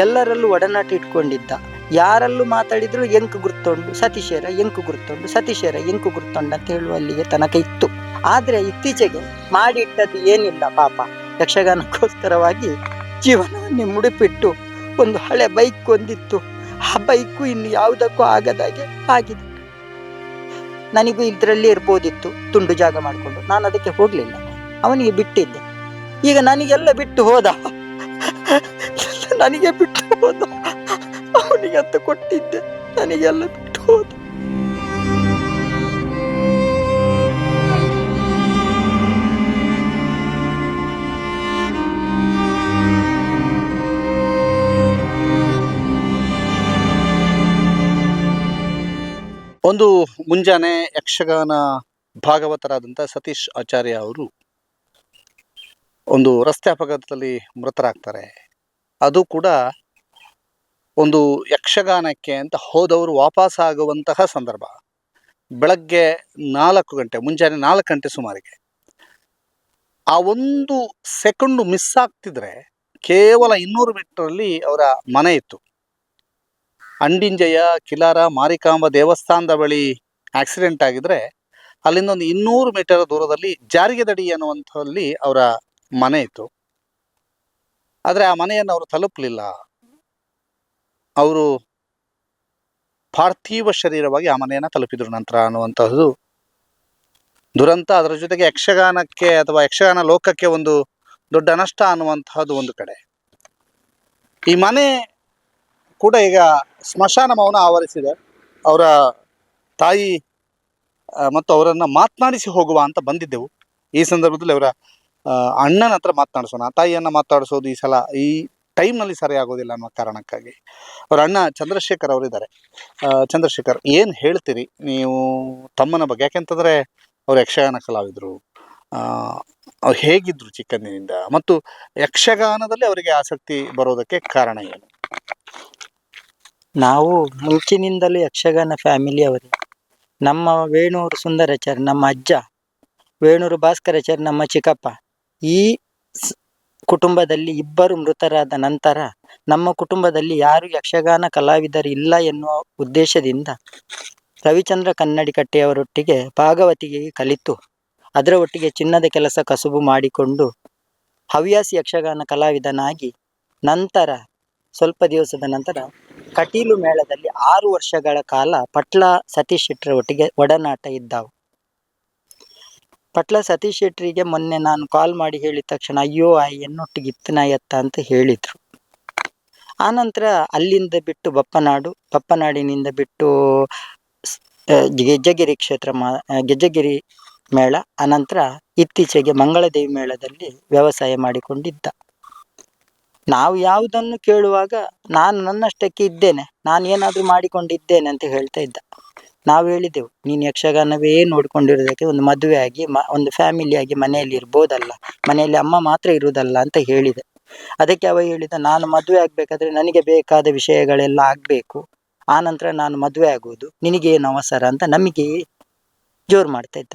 ಎಲ್ಲರಲ್ಲೂ ಒಡನಾಟ ಇಟ್ಕೊಂಡಿದ್ದ. ಯಾರಲ್ಲೂ ಮಾತಾಡಿದ್ರು ಎಂಕು ಗುರ್ತೊಂಡು, ಸತೀಶೇರ ಎಂಕು ಗುರ್ತೊಂಡು, ಸತೀಶೇರ ಎಂಕು ಗುರ್ತೊಂಡು ಅಂತ ಹೇಳುವಲ್ಲಿಗೆ ತನಕ ಇತ್ತು. ಆದ್ರೆ ಇತ್ತೀಚೆಗೆ ಮಾಡಿಟ್ಟದ್ದು ಏನಿಲ್ಲ ಪಾಪ. ಯಕ್ಷಗಾನಕ್ಕೋಸ್ಕರವಾಗಿ ಜೀವನವನ್ನೇ ಮುಡಿಪಿಟ್ಟು ಒಂದು ಹಳೆ ಬೈಕ್ ಒಂದಿತ್ತು. ಆ ಬೈಕು ಇನ್ನು ಯಾವುದಕ್ಕೂ ಆಗದಾಗೆ ಆಗಿದೆ. ನನಗೂ ಇದರಲ್ಲಿ ಇರ್ಬೋದಿತ್ತು, ತುಂಡು ಜಾಗ ಮಾಡಿಕೊಂಡು. ನಾನು ಅದಕ್ಕೆ ಹೋಗಲಿಲ್ಲ. ಅವನಿಗೆ ಬಿಟ್ಟಿದ್ದೆ. ಈಗ ನನಗೆಲ್ಲ ಬಿಟ್ಟು ಹೋದ. ನನಗೆ ಬಿಟ್ಟು ಹೋದ. ಅವನಿಗೆ ಅಂತ ಕೊಟ್ಟಿದ್ದೆ. ನನಗೆಲ್ಲ ಬಿಟ್ಟು ಹೋದ. ಒಂದು ಮುಂಜಾನೆ ಯಕ್ಷಗಾನ ಭಾಗವತರಾದಂಥ ಸತೀಶ್ ಆಚಾರ್ಯ ಅವರು ಒಂದು ರಸ್ತೆ ಅಪಘಾತದಲ್ಲಿ ಮೃತರಾಗ್ತಾರೆ. ಅದು ಕೂಡ ಒಂದು ಯಕ್ಷಗಾನಕ್ಕೆ ಅಂತ ಹೋದವರು ವಾಪಸ್ ಆಗುವಂತಹ ಸಂದರ್ಭ. ಬೆಳಗ್ಗೆ ನಾಲ್ಕು ಗಂಟೆ, ಮುಂಜಾನೆ ನಾಲ್ಕು ಗಂಟೆ ಸುಮಾರಿಗೆ. ಆ ಒಂದು ಸೆಕೆಂಡು ಮಿಸ್ ಆಗ್ತಿದ್ರೆ ಕೇವಲ ಇನ್ನೂರು ಮೀಟರಲ್ಲಿ ಅವರ ಮನೆ ಇತ್ತು. ಅಂಡಿಂಜಯ ಕಿಲಾರ, ಮಾರಿಕಾಂಬ ದೇವಸ್ಥಾನದ ಬಳಿ ಆಕ್ಸಿಡೆಂಟ್ ಆಗಿದ್ರೆ ಅಲ್ಲಿಂದ ಒಂದು ಇನ್ನೂರು ಮೀಟರ್ ದೂರದಲ್ಲಿ ಜಾರಿಗೆ ದಡಿ ಅನ್ನುವಂಥಲ್ಲಿ ಅವರ ಮನೆ ಇತ್ತು. ಆದರೆ ಆ ಮನೆಯನ್ನು ಅವರು ತಲುಪಲಿಲ್ಲ. ಅವರು ಪಾರ್ಥಿವ ಶರೀರವಾಗಿ ಆ ಮನೆಯನ್ನು ತಲುಪಿದ್ರು ನಂತರ ಅನ್ನುವಂತಹದ್ದು. ದುರಂತ ಅದರ ಜೊತೆಗೆ ಯಕ್ಷಗಾನಕ್ಕೆ ಅಥವಾ ಯಕ್ಷಗಾನ ಲೋಕಕ್ಕೆ ಒಂದು ದೊಡ್ಡ ನಷ್ಟ ಅನ್ನುವಂತಹದ್ದು ಒಂದು ಕಡೆ. ಈ ಮನೆ ಕೂಡ ಈಗ ಸ್ಮಶಾನ ಮೌನ ಆವರಿಸಿದೆ. ಅವರ ತಾಯಿ ಮತ್ತು ಅವರನ್ನು ಮಾತನಾಡಿಸಿ ಹೋಗುವ ಅಂತ ಬಂದಿದ್ದೆವು. ಈ ಸಂದರ್ಭದಲ್ಲಿ ಅವರ ಅಣ್ಣನ ಹತ್ರ ಮಾತನಾಡಿಸೋಣ, ತಾಯಿಯನ್ನ ಮಾತಾಡಿಸೋದು ಈ ಸಲ ಈ ಟೈಮ್ನಲ್ಲಿ ಸರಿ ಆಗೋದಿಲ್ಲ ಅನ್ನೋ ಕಾರಣಕ್ಕಾಗಿ. ಅವ್ರ ಅಣ್ಣ ಚಂದ್ರಶೇಖರ್ ಅವರಿದ್ದಾರೆ. ಚಂದ್ರಶೇಖರ್, ಏನು ಹೇಳ್ತೀರಿ? ನೀವು ತಮ್ಮನ ಬಗ್ಗೆ, ಯಾಕೆಂತಂದ್ರೆ ಅವ್ರು ಯಕ್ಷಗಾನ ಕಲಾವಿದರು ಅವ್ರು ಹೇಗಿದ್ರು ಚಿಕ್ಕಂದಿನಿಂದ, ಮತ್ತು ಯಕ್ಷಗಾನದಲ್ಲಿ ಅವರಿಗೆ ಆಸಕ್ತಿ ಬರೋದಕ್ಕೆ ಕಾರಣ ಏನು? ನಾವು ಮುಂಚಿನಿಂದಲೂ ಯಕ್ಷಗಾನ ಫ್ಯಾಮಿಲಿ ಅವರೇ. ನಮ್ಮ ವೇಣೂರು ಸುಂದರಾಚಾರ್ಯ ನಮ್ಮ ಅಜ್ಜ, ವೇಣೂರು ಭಾಸ್ಕರಾಚಾರ್ಯ ನಮ್ಮ ಚಿಕ್ಕಪ್ಪ ಈ ಕುಟುಂಬದಲ್ಲಿ ಇಬ್ಬರು ಮೃತರಾದ ನಂತರ ನಮ್ಮ ಕುಟುಂಬದಲ್ಲಿ ಯಾರು ಯಕ್ಷಗಾನ ಕಲಾವಿದರು ಇಲ್ಲ ಎನ್ನುವ ಉದ್ದೇಶದಿಂದ ರವಿಚಂದ್ರ ಕನ್ನಡಿಕಟ್ಟೆಯವರೊಟ್ಟಿಗೆ ಭಾಗವತಿಗೆ ಕಲಿತು. ಅದರ ಒಟ್ಟಿಗೆ ಚಿನ್ನದ ಕೆಲಸ ಕಸುಬು ಮಾಡಿಕೊಂಡು ಹವ್ಯಾಸಿ ಯಕ್ಷಗಾನ ಕಲಾವಿದನಾಗಿ ನಂತರ ಸ್ವಲ್ಪ ದಿವಸದ ನಂತರ ಕಟೀಲು ಮೇಳದಲ್ಲಿ ಆರು ವರ್ಷಗಳ ಕಾಲ ಪಟ್ಲ ಸತೀಶ್ ಶೆಟ್ಟರ ಒಟ್ಟಿಗೆ ಒಡನಾಟ ಇದ್ದವು. ಪಟ್ಲ ಸತೀಶ್ ಶೆಟ್ಟರಿಗೆ ಮೊನ್ನೆ ನಾನು ಕಾಲ್ ಮಾಡಿ ಹೇಳಿದ ತಕ್ಷಣ, ಅಯ್ಯೋ, ಆ ಇತ್ತನ ಎತ್ತ ಅಂತ ಹೇಳಿದ್ರು. ಆನಂತರ ಅಲ್ಲಿಂದ ಬಿಟ್ಟು ಬಪ್ಪನಾಡು, ಬಪ್ಪನಾಡಿನಿಂದ ಬಿಟ್ಟು ಗೆಜ್ಜಗಿರಿ ಕ್ಷೇತ್ರ ಮಾ ಗೆಜ್ಜಗಿರಿ ಮೇಳ ಅನಂತರ ಇತ್ತೀಚೆಗೆ ಮಂಗಳದೇವಿ ಮೇಳದಲ್ಲಿ ವ್ಯವಸಾಯ ಮಾಡಿಕೊಂಡಿದ್ದ. ನಾವು ಯಾವುದನ್ನು ಕೇಳುವಾಗ, ನಾನು ನನ್ನಷ್ಟಕ್ಕೆ ಇದ್ದೇನೆ ನಾನು ಏನಾದರೂ ಮಾಡಿಕೊಂಡಿದ್ದೇನೆ ಅಂತ ಹೇಳ್ತಾ ಇದ್ದ. ನಾವು ಹೇಳಿದೆವು ನೀನು ಯಕ್ಷಗಾನವೇ ನೋಡ್ಕೊಂಡಿರೋದಕ್ಕೆ ಒಂದು ಮದುವೆ ಆಗಿ ಮ, ಒಂದು ಫ್ಯಾಮಿಲಿ ಆಗಿ ಮನೆಯಲ್ಲಿ ಇರ್ಬೋದಲ್ಲ, ಮನೆಯಲ್ಲಿ ಅಮ್ಮ ಮಾತ್ರ ಇರುವುದಲ್ಲ ಅಂತ ಹೇಳಿದೆ. ಅದಕ್ಕೆ ಅವ ಹೇಳಿದ, ನಾನು ಮದುವೆ ಆಗ್ಬೇಕಾದ್ರೆ ನನಗೆ ಬೇಕಾದ ವಿಷಯಗಳೆಲ್ಲ ಆಗ್ಬೇಕು, ಆ ನಂತರ ನಾನು ಮದುವೆ ಆಗುವುದು, ನಿನಗೇನು ಅವಸರ ಅಂತ ನಮಗೆ ಜೋರು ಮಾಡ್ತಾ ಇದ್ದ.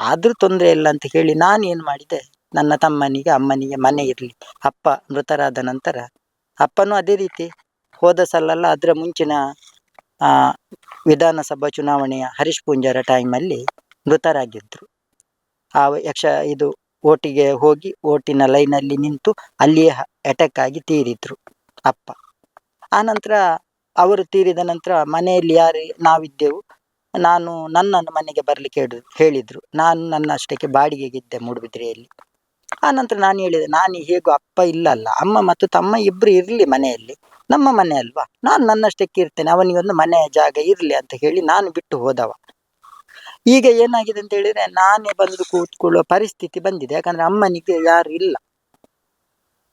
ಆದ್ರೂ ತೊಂದರೆ ಇಲ್ಲ ಅಂತ ಹೇಳಿ ನಾನು ಏನು ಮಾಡಿದೆ, ನನ್ನ ತಮ್ಮನಿಗೆ, ಅಮ್ಮನಿಗೆ ಮನೆ ಇರಲಿ, ಅಪ್ಪ ಮೃತರಾದ ನಂತರ, ಅಪ್ಪನೂ ಅದೇ ರೀತಿ ಹೋದ ಸಲ್ಲಲ್ಲ ಅದರ ಮುಂಚಿನ, ಆ ವಿಧಾನಸಭಾ ಚುನಾವಣೆಯ ಹರೀಶ್ ಪೂಂಜಾರ ಟೈಮಲ್ಲಿ ಮೃತರಾಗಿದ್ದರು ಆ ಯಕ್ಷ, ಇದು ಓಟಿಗೆ ಹೋಗಿ ಓಟಿನ ಲೈನಲ್ಲಿ ನಿಂತು ಅಲ್ಲಿಯೇ ಅಟ್ಯಾಕ್ ಆಗಿ ತೀರಿದ್ರು ಅಪ್ಪ. ಆ ನಂತರ ಅವರು ತೀರಿದ ನಂತರ ಮನೆಯಲ್ಲಿ ಯಾರು ನಾವಿದ್ದೆವು. ನಾನು ನನ್ನನ್ನು ಮನೆಗೆ ಬರ್ಲಿಕ್ಕೆ ಹೇಳು, ಹೇಳಿದ್ರು. ನಾನು ನನ್ನ ಅಷ್ಟಕ್ಕೆ ಬಾಡಿಗೆಗಿದ್ದೆ ಮೂಡುಬಿದ್ರೆಯಲ್ಲಿ. ಆ ನಂತರ ನಾನು ಹೇಳಿದೆ ನಾನು ಹೇಗೂ ಅಪ್ಪ ಇಲ್ಲಲ್ಲ, ಅಮ್ಮ ಮತ್ತು ತಮ್ಮ ಇಬ್ರು ಇರ್ಲಿ ಮನೆಯಲ್ಲಿ, ನಮ್ಮ ಮನೆ ಅಲ್ವಾ? ನಾನು ನನ್ನಷ್ಟಕ್ಕೆ ಇರ್ತೇನೆ ಅವನಿಗೊಂದು ಮನೆಯ ಜಾಗ ಇರ್ಲಿ ಅಂತ ಹೇಳಿ ನಾನು ಬಿಟ್ಟು ಹೋದವ. ಈಗ ಏನಾಗಿದೆ ಅಂತ ಹೇಳಿದ್ರೆ, ನಾನೇ ಬಂದು ಕೂತ್ಕೊಳ್ಳುವ ಪರಿಸ್ಥಿತಿ ಬಂದಿದೆ, ಯಾಕಂದ್ರೆ ಅಮ್ಮನಿಗೆ ಯಾರು ಇಲ್ಲ.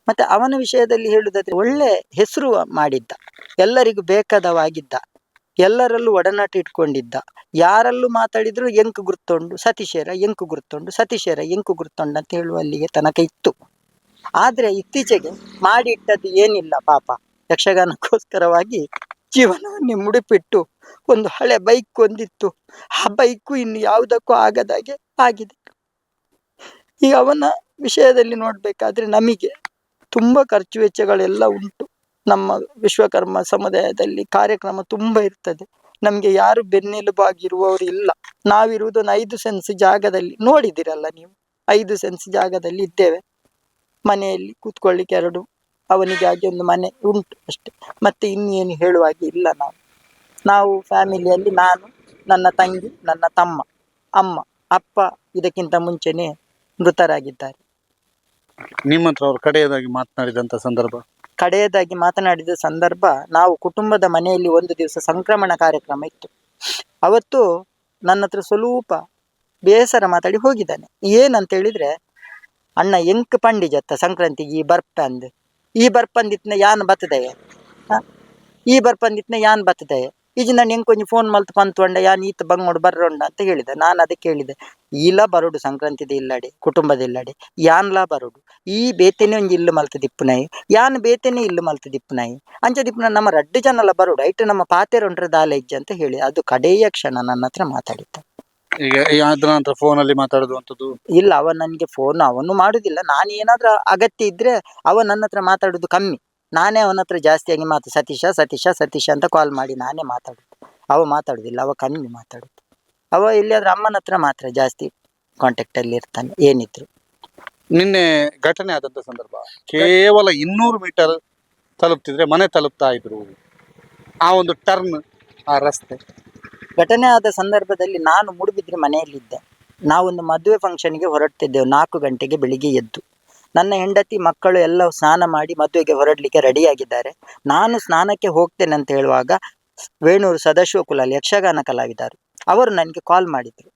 ಮತ್ತೆ ಅವನ ವಿಷಯದಲ್ಲಿ ಹೇಳುವುದಾದ್ರೆ ಒಳ್ಳೆ ಹೆಸರು ಮಾಡಿದ್ದ, ಎಲ್ಲರಿಗೂ ಬೇಕಾದವಾಗಿದ್ದ ಎಲ್ಲರಲ್ಲೂ ಒಡನಾಟ ಇಟ್ಕೊಂಡಿದ್ದ. ಯಾರಲ್ಲೂ ಮಾತಾಡಿದ್ರು ಎಂಕು ಗುರ್ತೊಂಡು, ಸತೀಶೇರ ಎಂಕು ಗುರ್ತೊಂಡು, ಸತೀಶೇರ ಎಂಕು ಗುರ್ತೊಂಡು ಅಂತ ಹೇಳುವಲ್ಲಿಗೆ ತನಕ ಇತ್ತು. ಆದ್ರೆ ಇತ್ತೀಚೆಗೆ ಮಾಡಿಟ್ಟದ್ದು ಏನಿಲ್ಲ ಪಾಪ. ಯಕ್ಷಗಾನಕ್ಕೋಸ್ಕರವಾಗಿ ಜೀವನವನ್ನೇ ಮುಡಿಪಿಟ್ಟು ಒಂದು ಹಳೆ ಬೈಕ್ ಒಂದಿತ್ತು. ಆ ಬೈಕು ಇನ್ನು ಯಾವುದಕ್ಕೂ ಆಗದಾಗೆ ಆಗಿದೆ. ಈಗ ಅವನ ವಿಷಯದಲ್ಲಿ ನೋಡ್ಬೇಕಾದ್ರೆ ನಮಗೆ ತುಂಬಾ ಖರ್ಚು ವೆಚ್ಚಗಳೆಲ್ಲ ಉಂಟು. ನಮ್ಮ ವಿಶ್ವಕರ್ಮ ಸಮುದಾಯದಲ್ಲಿ ಕಾರ್ಯಕ್ರಮ ತುಂಬ ಇರ್ತದೆ. ನಮಗೆ ಯಾರು ಬೆನ್ನೆಲುಬಾಗಿರುವವರು ಇಲ್ಲ. ನಾವಿರುವುದು ಒಂದು ಐದು ಸೆನ್ಸ್ ಜಾಗದಲ್ಲಿ ನೋಡಿದಿರಲ್ಲ ನೀವು? ಐದು ಸೆನ್ಸ್ ಜಾಗದಲ್ಲಿ ಇದ್ದೇವೆ. ಮನೆಯಲ್ಲಿ ಕೂತ್ಕೊಳ್ಳಿಕ್ಕೆ ಎರಡು, ಅವನಿಗಾಗಿ ಒಂದು ಮನೆ ಉಂಟು ಅಷ್ಟೆ. ಮತ್ತೆ ಇನ್ನೇನು ಹೇಳುವಾಗೆ ಇಲ್ಲ ನಾವು. ನಾವು ಫ್ಯಾಮಿಲಿಯಲ್ಲಿ ನಾನು, ನನ್ನ ತಂಗಿ, ನನ್ನ ತಮ್ಮ, ಅಮ್ಮ, ಅಪ್ಪ ಇದಕ್ಕಿಂತ ಮುಂಚೆನೆ ಮೃತರಾಗಿದ್ದಾರೆ. ನಿಮ್ಮ ಹತ್ರ ಅವರು ಕಡೆಯದಾಗಿ ಮಾತನಾಡಿದಂತ ಸಂದರ್ಭ? ಕಡೆಯದಾಗಿ ಮಾತನಾಡಿದ ಸಂದರ್ಭ ನಾವು ಕುಟುಂಬದ ಮನೆಯಲ್ಲಿ ಒಂದು ದಿವಸ ಸಂಕ್ರಮಣ ಕಾರ್ಯಕ್ರಮ ಇತ್ತು. ಅವತ್ತು ನನ್ನ ಹತ್ರ ಸ್ವಲ್ಪ ಬೇಸರ ಮಾತಾಡಿ ಹೋಗಿದ್ದಾನೆ. ಏನಂತ ಹೇಳಿದ್ರೆ ಅಣ್ಣ, ಎಂಕ್ ಪಂಡಿಜತ್ತ ಸಂಕ್ರಾಂತಿಗೆ ಈ ಬರ್ಪಂದ್ ಈ ಬರ್ಪಂದಿತ್ನ ಯಾನ್ ಬತ್ತದೆ ಈ ಬರ್ಪಂದಿತ್ನ ಯಾನ್ ಬತ್ತದಯ ಈಜಿ ನಿಂಗೆ ಕೊಂಚ ಫೋನ್ ಮಲ್ತ್ ಪಂತು ಯಾ ನೀತ್ ಬಂಗ್ ನೋಡ್ ಬರ್ರೋಂಡ ಅಂತ ಹೇಳಿದೆ. ನಾನು ಅದಕ್ಕೆ ಹೇಳಿದೆ ಈಲ ಬರೋಡು ಸಂಕ್ರಾಂತಿದ ಇಲ್ಲಡೆ ಕುಟುಂಬದ ಇಲ್ಲಡೆ ಯಾನ್ಲಾ ಬರೋಡು? ಈ ಬೇತೆನೆ ಒಂಜಿ ಇಲ್ಲು ಮಲ್ತ ದಿಪ್ಪುನಾಯಿ ಯಾನ್ ಬೇತೆನೆ ಇಲ್ಲು ಮಲ್ತ ದಿಪ್ಪುನಾಯಿ ಅಂಚ ದಿಪ್ಪುನ ನಮ್ಮ ರಡ್ಡು ಜನಲ ಬರೋಡು ಐಟ್ ನಮ್ಮ ಪಾತೆ ಒಂಟ್ರ ದಾಲ ಇಜ್ಜ ಅಂತ ಹೇಳಿ ಅದು ಕಡೆಯ ಕ್ಷಣ ನನ್ನ ಹತ್ರ ಮಾತಾಡಿದ್ದ. ಈಗ ಈ ಅದ್ರ ನಂತರ ಫೋನ್ ಅಲ್ಲಿ ಮಾತಾಡುವಂತದ್ದು ಇಲ್ಲ ಅವ ನನಗೆ ಫೋನ್ ಅವನು ಮಾಡುದಿಲ್ಲ. ನಾನು ಏನಾದ್ರೂ ಅಗತ್ಯ ಇದ್ರೆ ಅವ ನನ್ನ ಹತ್ರ ಮಾತಾಡುದು ಕಮ್ಮಿ. ನಾನೇ ಅವನ ಹತ್ರ ಜಾಸ್ತಿಯಾಗಿ ಮಾತು ಸತೀಶ ಸತೀಶ ಸತೀಶ ಅಂತ ಕಾಲ್ ಮಾಡಿ ನಾನೇ ಮಾತಾಡೋದು. ಅವ ಮಾತಾಡುದಿಲ್ಲ ಅವ ಕಮ್ಮಿ ಮಾತಾಡೋದು. ಅವ ಇಲ್ಲಿಯಾದ್ರೆ ಅಮ್ಮನ ಹತ್ರ ಮಾತ್ರ ಜಾಸ್ತಿ ಕಾಂಟ್ಯಾಕ್ಟಲ್ಲಿ ಇರ್ತಾನೆ ಏನಿದ್ರು. ನಿನ್ನೆ ಘಟನೆ ಆದಂತ ಸಂದರ್ಭ ಕೇವಲ ಇನ್ನೂರು ಮೀಟರ್ ತಲುಪ್ತಿದ್ರೆ ಮನೆ ತಲುಪ್ತಾ ಇದ್ರು. ಆ ಒಂದು ಟರ್ನ್ ಆ ರಸ್ತೆ. ಘಟನೆ ಆದ ಸಂದರ್ಭದಲ್ಲಿ ನಾನು ಮುಡುಬಿದ್ರೆ ಮನೆಯಲ್ಲಿದ್ದೆ. ನಾವೊಂದು ಮದುವೆ ಫಂಕ್ಷನ್ಗೆ ಹೊರಡ್ತಿದ್ದೆವು ನಾಲ್ಕು ಗಂಟೆಗೆ ಬೆಳಿಗ್ಗೆ ಎದ್ದು. ನನ್ನ ಹೆಂಡತಿ ಮಕ್ಕಳು ಎಲ್ಲ ಸ್ನಾನ ಮಾಡಿ ಮದುವೆಗೆ ಹೊರಡ್ಲಿಕ್ಕೆ ರೆಡಿಯಾಗಿದ್ದಾರೆ. ನಾನು ಸ್ನಾನಕ್ಕೆ ಹೋಗ್ತೇನೆ ಅಂತ ಹೇಳುವಾಗ ವೇಣೂರು ಸದಾಶಿವ ಕುಲಾಲ್ ಯಕ್ಷಗಾನ ಕಲಾವಿದರು. ಅವರು ನನಗೆ ಕಾಲ್ ಮಾಡಿದ್ರು.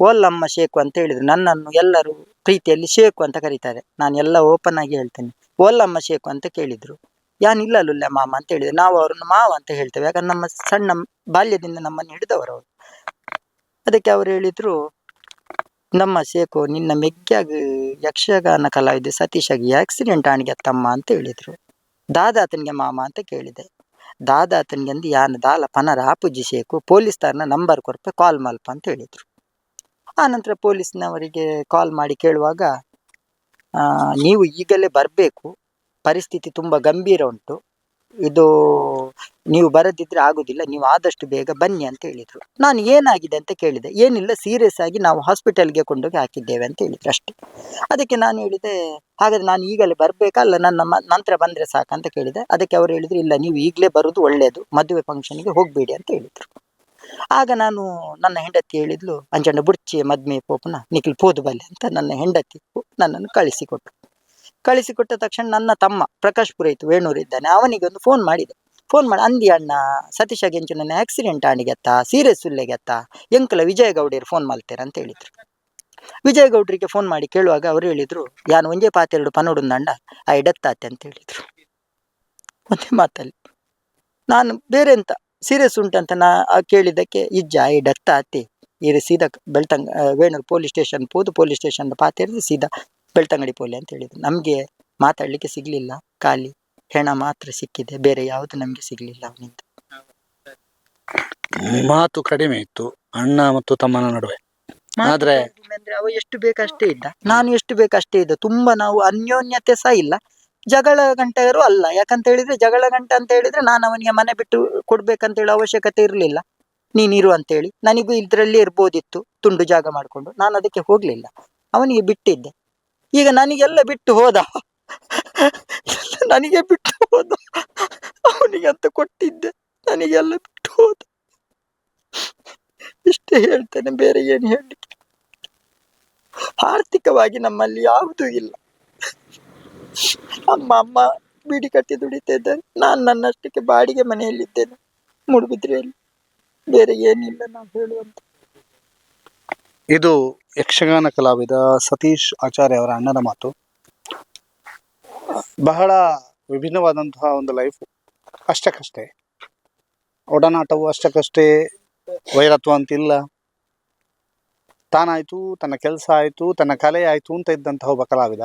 ಓಲ್ಲಮ್ಮ ಶೇಖು ಅಂತ ಹೇಳಿದ್ರು. ನನ್ನನ್ನು ಎಲ್ಲರೂ ಪ್ರೀತಿಯಲ್ಲಿ ಶೇಖು ಅಂತ ಕರೀತಾರೆ. ನಾನು ಎಲ್ಲ ಓಪನ್ ಆಗಿ ಹೇಳ್ತೇನೆ. ಓಲ್ಲಮ್ಮ ಶೇಖು ಅಂತ ಕೇಳಿದ್ರು. ಯಾನಿಲ್ಲ ಲುಲ್ಲ ಮಾಮ ಅಂತ ಹೇಳಿದ್ರು. ನಾವು ಅವರನ್ನು ಮಾವ ಅಂತ ಹೇಳ್ತೇವೆ. ಯಾಕಂದ್ರೆ ನಮ್ಮ ಸಣ್ಣ ಬಾಲ್ಯದಿಂದ ನಮ್ಮನ್ನು ಹಿಡಿದವರು ಅವರು. ಅದಕ್ಕೆ ಅವರು ಹೇಳಿದ್ರು ನಮ್ಮ ಶೇಕು ನಿನ್ನ ಮೆಗ್ಗ್ಯಾಗ ಯಕ್ಷಗಾನ ಕಲಾವಿದ ಸತೀಶಾಗಿ ಆಕ್ಸಿಡೆಂಟ್ ಆಣಿಗೆ ತಮ್ಮ ಅಂತ ಹೇಳಿದ್ರು. ದಾದಾತನಿಗೆ ಮಾಮ ಅಂತ ಕೇಳಿದೆ. ದಾದ ಆತನಿಗೆ ಅಂದು ಯಾನ್ ದಾಲ ಪನರ ಆಪುಜಿ ಸೇಕು ಪೊಲೀಸ್ತಾರನ ನಂಬರ್ ಕೊರ್ಪೆ ಕಾಲ್ ಮಲ್ಪ ಅಂತ ಹೇಳಿದ್ರು. ಆನಂತರ ಪೊಲೀಸ್ನವರಿಗೆ ಕಾಲ್ ಮಾಡಿ ಕೇಳುವಾಗ ನೀವು ಈಗಲೇ ಬರಬೇಕು. ಪರಿಸ್ಥಿತಿ ತುಂಬ ಗಂಭೀರ ಉಂಟು. ಇದು ನೀವು ಬರದಿದ್ರೆ ಆಗುದಿಲ್ಲ, ನೀವು ಆದಷ್ಟು ಬೇಗ ಬನ್ನಿ ಅಂತ ಹೇಳಿದ್ರು. ನಾನು ಏನಾಗಿದೆ ಅಂತ ಕೇಳಿದೆ. ಏನಿಲ್ಲ ಸೀರಿಯಸ್ ಆಗಿ ನಾವು ಹಾಸ್ಪಿಟಲ್ಗೆ ಕೊಂಡೋಗಿ ಹಾಕಿದ್ದೇವೆ ಅಂತ ಹೇಳಿದ್ರು ಅಷ್ಟೇ. ಅದಕ್ಕೆ ನಾನು ಹೇಳಿದೆ, ಹಾಗಾದ್ರೆ ನಾನು ಈಗಲೇ ಬರಬೇಕಲ್ಲ ನನ್ನ ನಂತರ ಬಂದ್ರೆ ಸಾಕಂತ ಕೇಳಿದೆ. ಅದಕ್ಕೆ ಅವರು ಹೇಳಿದ್ರು, ಇಲ್ಲ, ನೀವು ಈಗಲೇ ಬರೋದು ಒಳ್ಳೆಯದು ಮದುವೆ ಫಂಕ್ಷನ್ಗೆ ಹೋಗಬೇಡಿ ಅಂತ ಹೇಳಿದ್ರು. ಆಗ ನಾನು ನನ್ನ ಹೆಂಡತಿ ಹೇಳಿದ್ಲು, ಅಂಜಣ್ಣ, ಬುಡ್ಚಿ ಮದ್ಮೆ ಪೋಪನ, ನಿಖಿಲ್, ಪೋದು ಬಲ್ಲೆ ಅಂತ ನನ್ನ ಹೆಂಡತಿ ನನ್ನನ್ನು ಕಳಿಸಿಕೊಟ್ರು. ಕಳಿಸಿಕೊಟ್ಟ ತಕ್ಷಣ ನನ್ನ ತಮ್ಮ ಪ್ರಕಾಶ್ ಪುರೈತು, ವೇಣೂರು ಇದ್ದಾನೆ. ಅವನಿಗೆ ಒಂದು ಫೋನ್ ಮಾಡಿದೆ. ಫೋನ್ ಮಾಡಿ, ಅಂದಿ ಅಣ್ಣ, ಸತೀಶ ಗೆಂಚು ನನ್ನ ಆಕ್ಸಿಡೆಂಟ್ ಆಣಿಗೆತ್ತ ಸೀರಿಯಸ್ ಉಲ್ಲೆಗೆತ್ತ ಎಂಕಲ ವಿಜಯ ಗೌಡಿಯರು ಫೋನ್ ಮಾಡ್ತೀರ ಅಂತ ಹೇಳಿದ್ರು. ವಿಜಯ ಗೌಡ್ರಿಗೆ ಫೋನ್ ಮಾಡಿ ಕೇಳುವಾಗ ಅವರು ಹೇಳಿದ್ರು, ಯಾನು ಒಂದೇ ಪಾತೆರಡು ಪನೋಡುಂದಂಡ ಆ ಎಡತ್ತಾತೆ ಅಂತ ಹೇಳಿದ್ರು. ಒಂದೇ ಮಾತಲ್ಲಿ, ನಾನು ಬೇರೆ ಎಂತ? ಸೀರಿಯಸ್ ಉಂಟಂತ ನಾ ಕೇಳಿದ್ದಕ್ಕೆ ಇಜ್ಜ ಈ ಡತ್ತ ಆತಿ. ಈ ಸೀದಾ ಬೆಳ್ತಂಗ, ವೇಣೂರು ಪೊಲೀಸ್ ಸ್ಟೇಷನ್ ಪೋದು ಪೊಲೀಸ್ ಸ್ಟೇಷನ್ ಪಾತೆ ಸೀದಾ ಬೆಳ್ತಂಗಡಿ ಪೋಲೆ ಅಂತ ಹೇಳಿದ್ರು. ನಮಗೆ ಮಾತಾಡ್ಲಿಕ್ಕೆ ಸಿಗ್ಲಿಲ್ಲ. ಖಾಲಿ ಹೆಣ ಮಾತ್ರ ಸಿಕ್ಕಿದೆ. ಬೇರೆ ಯಾವುದು ನಮಗೆ ಸಿಗ್ಲಿಲ್ಲ ಅವನಿಂದ. ಮಾತು ಕಡಿಮೆ ಇತ್ತು. ಅಣ್ಣ ಮತ್ತು ತಮ್ಮನ ನಡುವೆ. ಆದ್ರೆ- ಅಂದ್ರೆ ಅವ ಎಷ್ಟು ಬೇಕಷ್ಟೇ ಇದ್ದ ನಾನು ಎಷ್ಟು ಬೇಕಷ್ಟೇ ಇದ್ದ. ತುಂಬಾ ನಾವು ಅನ್ಯೋನ್ಯತೆ ಸಹ ಇಲ್ಲ. ಜಗಳ ಗಂಟೆಯರು ಅಲ್ಲ. ಯಾಕಂತ ಹೇಳಿದ್ರೆ ಜಗಳ ಗಂಟೆ ಅಂತ ಹೇಳಿದ್ರೆ ನಾನು ಅವನಿಗೆ ಮನೆ ಬಿಟ್ಟು ಕೊಡ್ಬೇಕಂತ ಹೇಳೋ ಅವಶ್ಯಕತೆ ಇರಲಿಲ್ಲ. ನೀನಿರು ಅಂತೇಳಿ ನನಗೂ ಇದ್ರಲ್ಲಿ ಇರ್ಬೋದಿತ್ತು. ತುಂಡು ಜಾಗ ಮಾಡಿಕೊಂಡು. ನಾನು ಅದಕ್ಕೆ ಹೋಗ್ಲಿಲ್ಲ. ಅವನಿಗೆ ಬಿಟ್ಟಿದ್ದೆ. ಈಗ ನನಗೆಲ್ಲ ಬಿಟ್ಟು ಹೋದ. ನನಗೆ ಬಿಟ್ಟು ಹೋದ. ಅವನಿಗೆ ಅಂತ ಕೊಟ್ಟಿದ್ದೆ. ನನಗೆಲ್ಲ ಬಿಟ್ಟು ಹೋದ. ಇಷ್ಟೇ ಹೇಳ್ತೇನೆ, ಬೇರೆ ಏನು ಹೇಳಲಿಕ್ಕೆ. ಆರ್ಥಿಕವಾಗಿ ನಮ್ಮಲ್ಲಿ ಯಾವುದೂ ಇಲ್ಲ. ಅಮ್ಮ ಅಮ್ಮ ಬೀಡಿ ಕಟ್ಟಿ ದುಡಿತಿದ್ದೆ. ನಾನು ನನ್ನಷ್ಟಕ್ಕೆ ಬಾಡಿಗೆ ಮನೆಯಲ್ಲಿದ್ದೇನೆ. ಮೂಡುಬಿದ್ರೆಯಲ್ಲಿ ಬೇರೆ ಏನಿಲ್ಲ ನಾವು ಹೇಳುವಂತ. ಇದು ಯಕ್ಷಗಾನ ಕಲಾವಿದ ಸತೀಶ್ ಆಚಾರ್ಯ ಅವರ ಅಣ್ಣನ ಮಾತು. ಬಹಳ ವಿಭಿನ್ನವಾದಂತಹ ಒಂದು ಲೈಫ್ ಅಷ್ಟಕ್ಕಷ್ಟೇ. ಒಡನಾಟವು ಅಷ್ಟಕ್ಕಷ್ಟೇ ವೈರತ್ವ ಅಂತಿಲ್ಲ. ತಾನಾಯಿತು, ತನ್ನ ಕೆಲಸ ಆಯಿತು, ತನ್ನ ಕಲೆ ಆಯಿತು ಅಂತ ಇದ್ದಂತಹ ಒಬ್ಬ ಕಲಾವಿದ.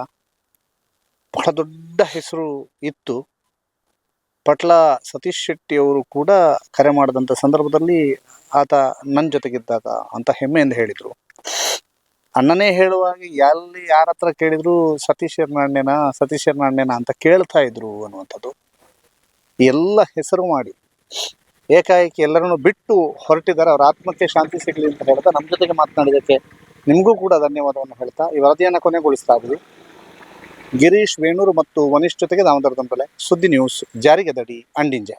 ಬಹಳ ದೊಡ್ಡ ಹೆಸರು ಇತ್ತು. ಪಟ್ಲ ಸತೀಶ್ ಶೆಟ್ಟಿ ಅವರು ಕೂಡ ಕರೆ ಮಾಡಿದಂಥ ಸಂದರ್ಭದಲ್ಲಿ ಆತ ನನ್ನ ಜೊತೆಗಿದ್ದಾಗ ಅಂತ ಹೆಮ್ಮೆಯಿಂದ ಹೇಳಿದರು. ಅಣ್ಣನೇ ಹೇಳುವಾಗ ಎಲ್ಲಿ ಯಾರ ಹತ್ರ ಕೇಳಿದ್ರು ಸತೀಶ್ ಅಣ್ಣನ ಸತೀಶ್ ಅಣ್ಣನ ಅಂತ ಕೇಳ್ತಾ ಇದ್ರು ಅನ್ನುವಂಥದ್ದು. ಎಲ್ಲ ಹೆಸರು ಮಾಡಿ. ಏಕಾಏಕಿ ಎಲ್ಲರನ್ನು ಬಿಟ್ಟು ಹೊರಟಿದ್ದಾರೆ. ಅವರ ಆತ್ಮಕ್ಕೆ ಶಾಂತಿ ಸಿಗಲಿ ಅಂತ ಹೇಳ್ತಾ ನಮ್ಮ ಜೊತೆಗೆ ಮಾತನಾಡಿದ್ದಕ್ಕೆ ನಿಮಗೂ ಕೂಡ ಧನ್ಯವಾದವನ್ನು ಹೇಳ್ತಾ ಈ ವರದಿಯನ್ನು ಕೊನೆಗೊಳಿಸ್ತಾ ಇದ್ವಿ ಗಿರೀಶ್ ವೇಣೂರು ಮತ್ತು ವನಿಷ್ಠ ಜೊತೆಗೆ ದಾಮೋದರ ಸುದ್ದಿ ನ್ಯೂಸ್ ಜಾರಿಗೆ ದಡಿ ಅಂಡಿಂಜೆ